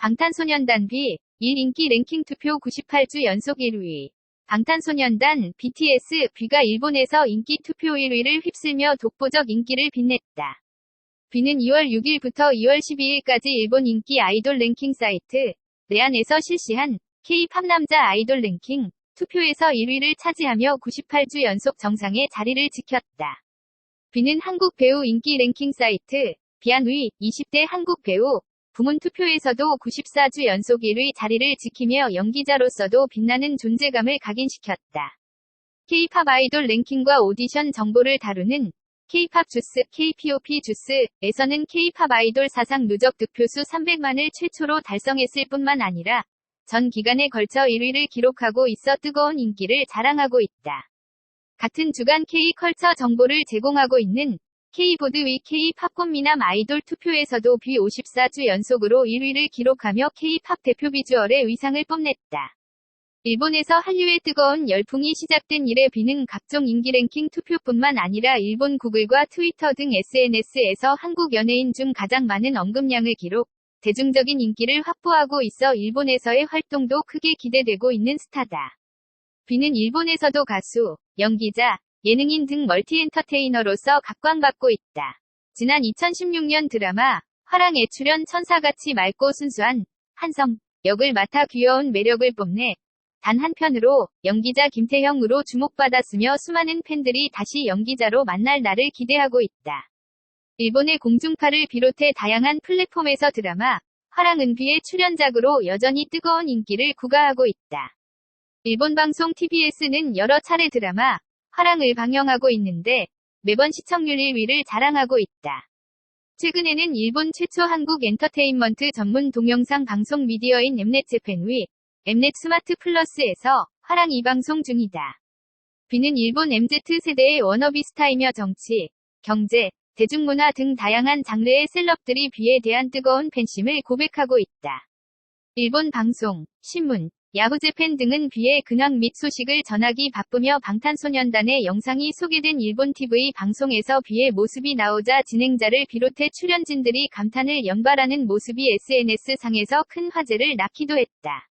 방탄소년단 B 1 인기 랭킹 투표 98주 연속 1위. 방탄소년단 BTS B가 일본에서 인기 투표 1위를 휩쓸며 독보적 인기를 빛냈다. B는 2월 6일부터 2월 12일까지 일본 인기 아이돌 랭킹 사이트 레안에서 실시한 K-팝 남자 아이돌 랭킹 투표에서 1위를 차지하며 98주 연속 정상의 자리를 지켰다. B는 한국 배우 인기 랭킹 사이트 비안위 20대 한국 배우 부문 투표에서도 94주 연속 1위 자리를 지키며 연기자로서도 빛나는 존재감을 각인시켰다. K-팝 아이돌 랭킹과 오디션 정보를 다루는 K-팝 주스 KPOP 주스에서는 K-팝 아이돌 사상 누적 득표수 300만을 최초로 달성했을 뿐만 아니라 전 기간에 걸쳐 1위를 기록하고 있어 뜨거운 인기를 자랑하고 있다. 같은 주간 K-컬처 정보를 제공하고 있는 K보드 위 K-팝콘 미남 아이돌 투표에서도 B 54주 연속으로 1위를 기록하며 K-팝 대표 비주얼의 의상을 뽐냈다. 일본에서 한류의 뜨거운 열풍이 시작된 이래 B는 각종 인기 랭킹 투표뿐만 아니라 일본 구글과 트위터 등 SNS에서 한국 연예인 중 가장 많은 언급량을 기록, 대중적인 인기를 확보하고 있어 일본에서의 활동도 크게 기대되고 있는 스타다. B는 일본에서도 가수, 연기자, 예능인 등 멀티 엔터테이너로서 각광받고 있다. 지난 2016년 드라마 화랑에 출연 천사같이 맑고 순수한 한성 역을 맡아 귀여운 매력을 뽐내 단 한편으로 연기자 김태형으로 주목받았으며 수많은 팬들이 다시 연기자로 만날 날을 기대하고 있다. 일본의 공중파를 비롯해 다양한 플랫폼에서 드라마 화랑은비의 출연작으로 여전히 뜨거운 인기를 구가하고 있다. 일본 방송 TBS는 여러 차례 드라마 화랑을 방영하고 있는데 매번 시청률 1위를 자랑하고 있다. 최근에는 일본 최초 한국 엔터테인먼트 전문 동영상 방송 미디어인 엠넷 재팬위 엠넷 스마트 플러스에서 화랑 2방송 중이다. B는 일본 MZ세대의 워너비 스타이며 정치, 경제, 대중문화 등 다양한 장르의 셀럽들이 B에 대한 뜨거운 팬심을 고백하고 있다. 일본 방송, 신문, 야후재팬 등은 B의 근황 및 소식을 전하기 바쁘며 방탄소년단의 영상이 소개된 일본 TV 방송에서 B의 모습이 나오자 진행자를 비롯해 출연진들이 감탄을 연발하는 모습이 SNS상에서 큰 화제를 낳기도 했다.